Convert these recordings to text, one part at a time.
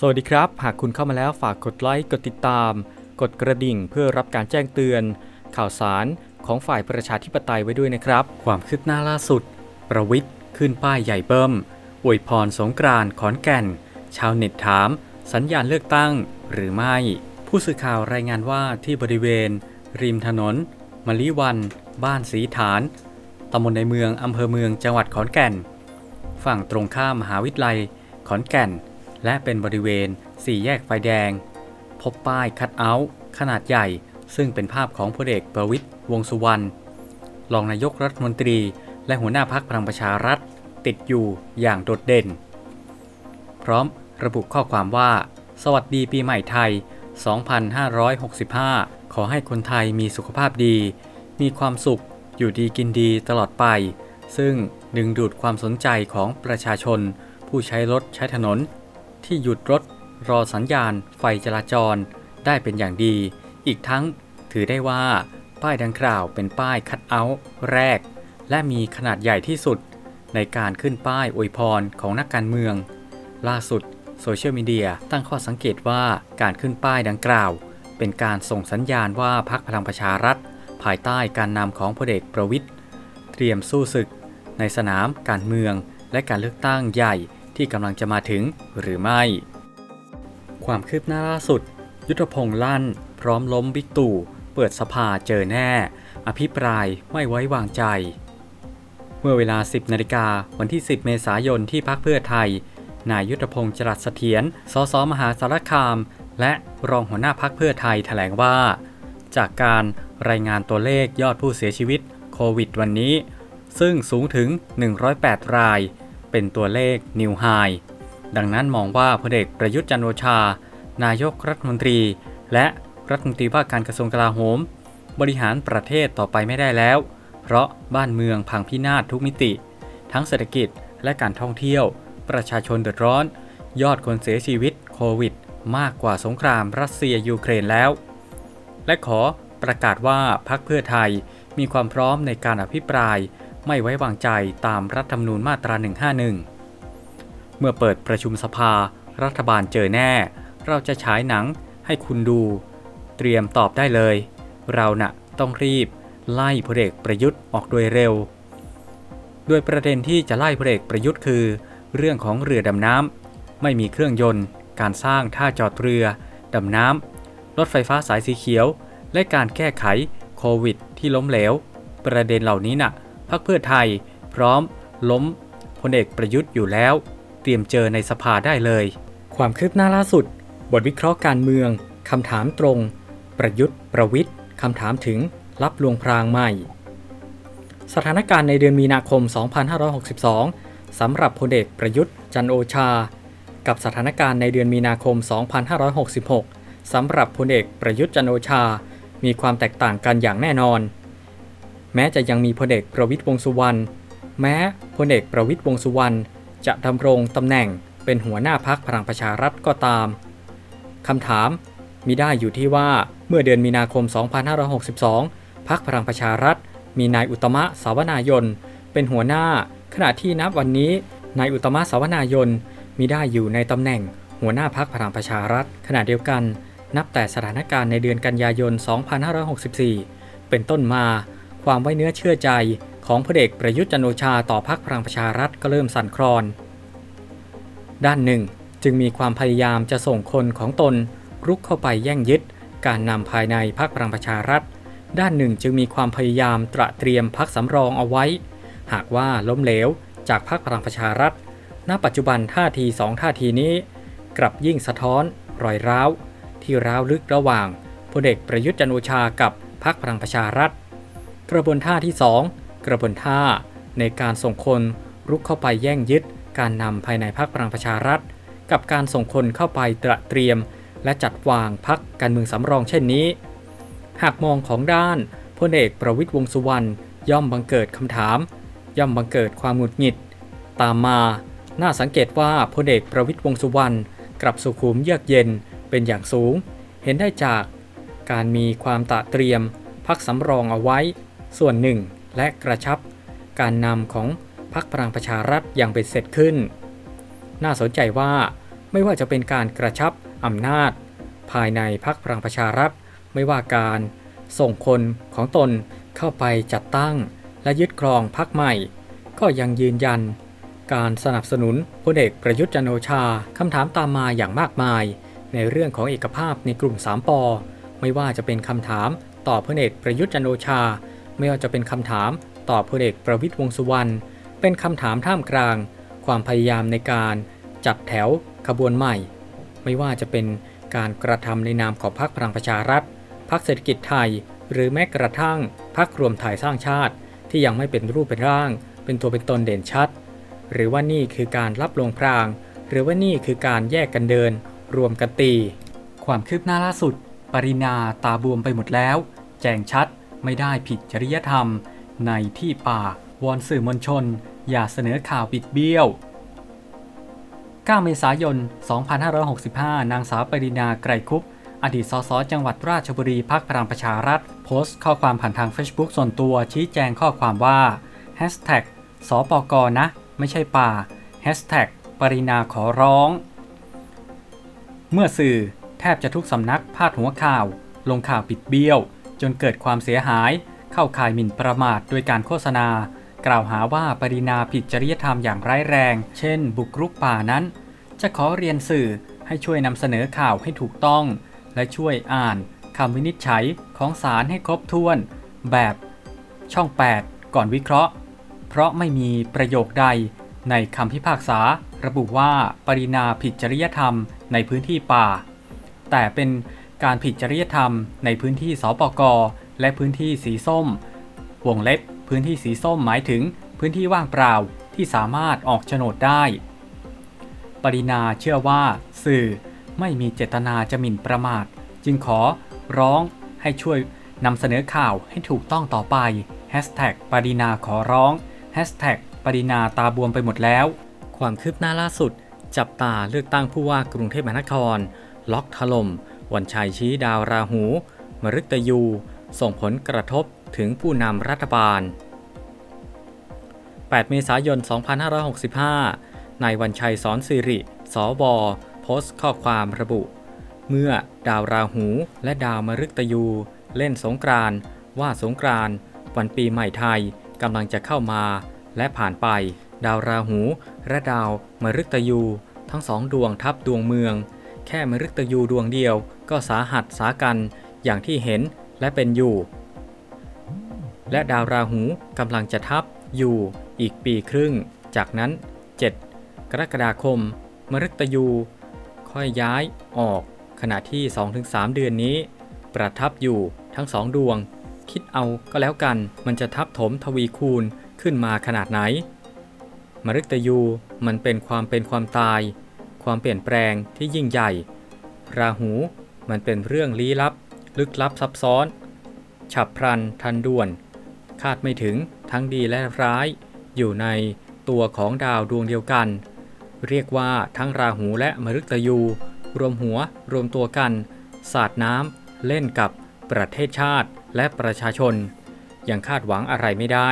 สวัสดีครับ หากคุณเข้ามาแล้วฝากกดไลค์ กดติดตาม กดกระดิ่งเพื่อรับการแจ้งเตือน ข่าวสารของฝ่ายประชาธิปไตยไว้ด้วยนะครับ ความคืบหน้าล่าสุด ประวิทย์ขึ้นป้ายใหญ่เบิ้มอวยพรสงกรานต์ขอนแก่น ชาวเน็ตถาม สัญญาณเลือกตั้งหรือไม่ ผู้สื่อข่าวรายงานว่าที่บริเวณ ริมถนนมะลิวัน บ้านสีฐานตำบลในเมืองอำเภอเมืองจังหวัดขอนแก่น ฝั่งตรงข้ามมหาวิทยาลัยขอนแก่น และเป็นบริเวณสี่แยกไฟแดง พบป้ายคัดเอาท์ขนาดใหญ่ ซึ่งเป็นภาพของพลเอกประวิตยวงสุวรรณรองนายกรัฐมนตรี และหัวหน้าพักพลังประชารัฐ ติดอยู่อย่างโดดเด่น พร้อมระบุข้อความว่า สวัสดีปีใหม่ไทย 2565 ขอให้คนไทยมีสุขภาพดี มีความสุขอยู่ดีกินดีตลอดไป ซึ่งดึงดูดความสนใจของประชาชน ผู้ใช้รถใช้ถนน ที่หยุดรถรอสัญญาณ ไฟจราจรได้เป็นอย่างดี อีกทั้งถือได้ว่า ป้ายดังกล่าวเป็นป้ายคัดเอาท์แรก และมีขนาดใหญ่ที่สุด ในการขึ้นป้ายอวยพรของนักการเมือง ล่าสุดโซเชียลมีเดียตั้งข้อสังเกตว่าการขึ้นป้ายดังกล่าว เป็นการส่งสัญญาณว่าพรรคพลังประชารัฐ ภายใต้การนำของพลเอกประวิทย์เตรียมสู้ศึก ในสนามการเมืองและการเลือกตั้งใหญ่ ที่กำลังจะมาถึงหรือไม่ ความคืบหน้าล่าสุด ยุทธพงษ์ลั่น พร้อมล้มบิ๊กตู่ เปิดสภาเจอแน่ อภิปรายไม่ไว้วางใจ เมื่อเวลา 10นาฬิกาวันที่ 10 เมษายนที่พักเพื่อไทย นายยุทธพงศ์จรัสเสถียรสสมหาสารคาม และรองหัวหน้าพักเพื่อไทยแถลงว่า จากการรายงานตัวเลขยอดผู้เสียชีวิตโควิดวันนี้ ซึ่งสูงถึง 108 ราย เป็นตัวเลขนิวไฮดังนั้นมองว่าพลเอกประยุทธ์จันทร์โอชา นายกรัฐมนตรี และรัฐมนตรีว่าการกระทรวงกลาโหม บริหารประเทศต่อไปไม่ได้แล้ว เพราะบ้านเมืองพังพินาศทุกมิติ ทั้งเศรษฐกิจและการท่องเที่ยว ประชาชนเดือดร้อน ยอดคนเสียชีวิตโควิด มากกว่าสงครามรัสเซียยูเครนแล้ว และขอประกาศว่าพรรคเพื่อไทยมีความพร้อมในการอภิปราย ไม่ไว้วางใจตามรัฐธรรมนูญมาตรา 151 เมื่อเปิดประชุมสภา รัฐบาลเจอแน่ เราจะฉายหนังให้คุณดู เตรียมตอบได้เลย เราน่ะต้องรีบ ไล่พลเอกประยุทธ์ออกโดยเร็ว โดยประเด็นที่จะไล่พลเอกประยุทธ์คือ เรื่องของเรือดำน้ำไม่มีเครื่องยนต์ การสร้างท่าจอดเรือดำน้ำรถไฟฟ้าสายสีเขียว และการแก้ไขโควิดที่ล้มเหลว ประเด็นเหล่านี้น่ะ รรคเพื่อไทย พร้อม ล้มพลเอกประยุทธ์อยู่แล้ว เตรียมเจอในสภาได้เลย ความคืบหน้าล่าสุด บทวิเคราะห์การเมืองคำถามตรง ประยุทธ์ประวิทย์คำถามถึงรับลวงพรางใหม่ สถานการณ์ในเดือนมีนาคม 2562 สำหรับพลเอกประยุทธ์จันโอชา กับสถานการณ์ในเดือนมีนาคม 2566 สำหรับพลเอกประยุทธ์จันโอชา มีความแตกต่างกันอย่างแน่นอน แม้จะยังมีพลเอกประวิทย์วงสุวรรณแม้พลเอกประวิทย์วงสุวรรณจะดำรงตำแหน่งเป็นหัวหน้าพักพลังประชารัฐก็ตามคำถามมีได้อยู่ที่ว่าเมื่อเดือนมีนาคม 2562 พักพลังประชารัฐ มีนายอุตมะสาวนายน เป็นหัวหน้า ขณะที่นับวันนี้นายอุตมะสาวนายนมีได้อยู่ในตำแหน่ง หัวหน้าพักพลังประชารัฐ ขณะเดียวกัน นับแต่สถานการณ์ในเดือนกันยายน 2564 เป็นต้นมา ความไว้เนื้อเชื่อใจของพลเอกประยุทธ์จันโอชาต่อพักพลังประชารัฐก็เริ่มสั่นคลอน ด้านหนึ่ง จึงมีความพยายามจะส่งคนของตนรุกเข้าไปแย่งยึด การนำภายในพรรคพลังประชารัฐ ด้านหนึ่งจึงมีความพยายามตระเตรียมพักสำรองเอาไว้ หากว่าล้มเหลวจากพรรคพลังประชารัฐ ณ ปัจจุบันท่าทีสองท่าทีนี้ กลับยิ่งสะท้อน รอยร้าว ที่ร้าวลึกระหว่างพลเอกประยุทธ์จันโอชากับพรรคพลังประชารัฐ กระบวนท่าที่ 2 กระบวนท่าในการส่งคนรุกเข้าไปแย่งยึดการนำภายในพรรคพลังประชารัฐ กับการส่งคนเข้าไปตระเตรียม และจัดวางพักการเมืองสำรองเช่นนี้ หากมองของด้านพลเอกประวิตยวงสุวรรณย่อมบังเกิดคำถาม ย่อมบังเกิดความหงุดหงิด ตามมา น่าสังเกตว่าพลเอกประวิตยวงสุวรรณกลับสุขุมเยือกเย็นเป็นอย่างสูง เห็นได้จาก การมีความตระเตรียมพักสำรองเอาไว้ ส่วนหนึ่ง และกระชับการนำของพรรคพลังประชารัฐอย่างเป็นเสร็จขึ้น น่าสนใจว่าไม่ว่าจะเป็นการกระชับอำนาจ ภายในพรรคพลังประชารัฐ ไม่ว่าการส่งคนของตนเข้าไปจัดตั้ง และยึดครองพรรคใหม่ ก็ยังยืนยัน การสนับสนุนพลเอกประยุทธ์จันโอชาคำถามตามมาอย่างมากมาย ในเรื่องของเอกภาพในกลุ่ม 3ปอไม่ว่าจะเป็นคำถามต่อพลเอกประยุทธ์จันโอชา ไม่ว่าจะเป็นคำถามต่อพลเอกประวิตรวงษ์สุวรรณเป็นคำถามท่ามกลาง ความพยายามในการจัดแถวขบวนใหม่ ไม่ว่าจะเป็นการกระทำในนามของพรรคพลังประชารัฐพรรคเศรษฐกิจไทย หรือแม้กระทั่งพรรครวมไทยสร้างชาติ ที่ยังไม่เป็นรูปเป็นร่าง เป็นตัวเป็นตนเด่นชัด หรือว่านี่คือการรับลงพราง หรือว่านี่คือการแยกกันเดิน รวมกันตี ความคืบหน้าล่าสุด ปรินาตาบวมไปหมดแล้ว แจงชัด ไม่ได้ผิดจริยธรรม ในที่ป่าวอนสื่อมวลชน อย่าเสนอข่าวบิดเบี้ยว 9 เมษายน 2565 นางสาวปรินาไกรคุปอดีตสสจังหวัดราชบุรีพักพลังประชารัฐ โพสต์ข้อความผ่านทาง Facebook ส่วนตัวชี้แจงข้อความว่าสปกนะ ไม่ใช่ป่าปรินาขอร้อง เมื่อสื่อแทบจะทุกสำนักพาดหัวข่าว ลงข่าวปิดเบี้ยว จนเกิดความเสียหาย เข้าข่ายหมิ่นประมาทโดยการโฆษณา กล่าวหาว่าปรินาผิดจริยธรรมอย่างร้ายแรง เช่น บุกรุกป่านั้น จะขอเรียนสื่อให้ช่วยนำเสนอข่าวให้ถูกต้อง และช่วยอ่านคำวินิจฉัยของศาลให้ครบถ้วน แบบช่อง 8 ก่อนวิเคราะห์ เพราะไม่มีประโยคใดในคำพิพากษาระบุว่าปรินาผิดจริยธรรมในพื้นที่ป่า แต่เป็น การผิดจริยธรรมในพื้นที่สปกและพื้นที่สีส้ม วงเล็บ พื้นที่สีส้มหมายถึงพื้นที่ว่างเปล่าที่สามารถออกโฉนดได้ ปรินาเชื่อว่า สื่อไม่มีเจตนาจะหมิ่นประมาท จึงขอร้องให้ช่วยนำเสนอข่าวให้ถูกต้องต่อไป Hashtag ปรินาขอร้อง Hashtag ปรินาตาบวมไปหมดแล้ว ความคืบหน้าล่าสุด จับตาเลือกตั้งผู้ว่ากรุงเทพมหานคร ล็อกถล่ม วันชัยชี้ดาวราหู มฤตยู ส่งผลกระทบถึงผู้นำรัฐบาล 8 เมษายน 2565 นายวันชัยสอนสิริ สวโพสต์ข้อความระบุ เมื่อดาวราหูและดาวมฤตยู เล่นสงกรานว่าสงกรานวันปีใหม่ไทยกำลังจะเข้ามาและผ่านไป ดาวราหูและดาวมฤตยู ทั้งสองดวงทับดวงเมือง แค่มฤตยูดวงเดียว ก็สาหัสสากันอย่างที่เห็นและเป็นอยู่ และดาวราหูกำลังจะทับอยู่อีกปีครึ่ง จากนั้น 7 กรกฎาคม มฤตยูค่อยย้ายออก ขณะที่ 2-3 เดือนนี้ ประทับอยู่ทั้งสองดวง คิดเอาก็แล้วกันมันจะทับถมทวีคูณขึ้นมาขนาดไหน มฤตยูมันเป็นความเป็นความตาย ความเปลี่ยนแปลงที่ยิ่งใหญ่ ราหู มันเป็นเรื่องลี้ลับ ลึกลับซับซ้อน ฉับพลันทันด่วน คาดไม่ถึงทั้งดีและร้าย อยู่ในตัวของดาวดวงเดียวกัน เรียกว่าทั้งราหูและมฤตยู รวมหัวรวมตัวกัน สาดน้ำเล่นกับประเทศชาติและประชาชน ยังคาดหวังอะไรไม่ได้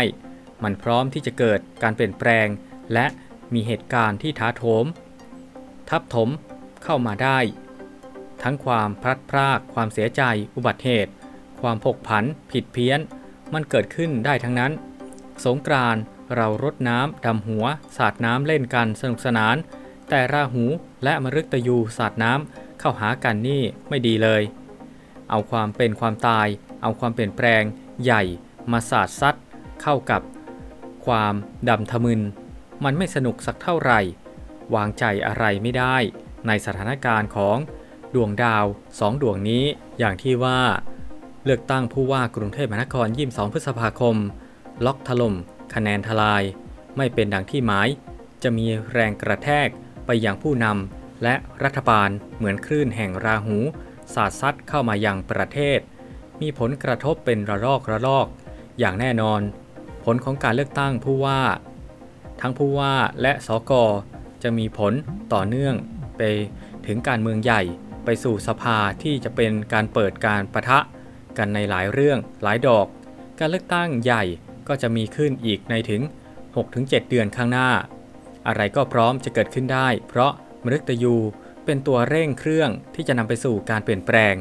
มันพร้อมที่จะเกิดการเปลี่ยนแปลง และมีเหตุการณ์ที่ท้าโถม ทับถมเข้ามาได้ ทั้งความพลัดพราก ความเสียใจ อุบัติเหตุ ความผกผัน ผิดเพี้ยน มันเกิดขึ้นได้ทั้งนั้น สงกรานต์เรารดน้ำดำหัว สาดน้ำเล่นกันสนุกสนาน แต่ราหูและมฤตยูสาดน้ำเข้าหากันนี่ไม่ดีเลย เอาความเป็นความตาย เอาความเปลี่ยนแปลง ใหญ่ มาสาดซัดเข้ากับ ความดำทะมึน มันไม่สนุกสักเท่าไหร่ วางใจอะไรไม่ได้ในสถานการณ์ของ ดวงดาวสองดวงนี้อย่างที่ว่า เลือกตั้งผู้ว่ากรุงเทพมหานคร 22 พฤษภาคม ล็อกถล่ม คะแนนทลาย ไม่เป็นดังที่หมาย จะมีแรงกระแทกไปยังผู้นำและรัฐบาลเหมือนคลื่นแห่งราหู สาดซัดเข้ามายังประเทศ มีผลกระทบเป็นระลอกระลอก อย่างแน่นอน ผลของการเลือกตั้งผู้ว่า ทั้งผู้ว่าและสกจะมีผลต่อเนื่องไปถึงการเมืองใหญ่ ไปสู่สภาที่จะเป็นการเปิดการประทะกันในหลายเรื่องหลายดอก การเลือกตั้งใหญ่ก็จะมีขึ้นอีกในถึง 6-7 เดือนข้างหน้า อะไรก็พร้อมจะเกิดขึ้นได้ เพราะมฤตยูเป็นตัวเร่งเครื่องที่จะนำไปสู่การเปลี่ยนแปลง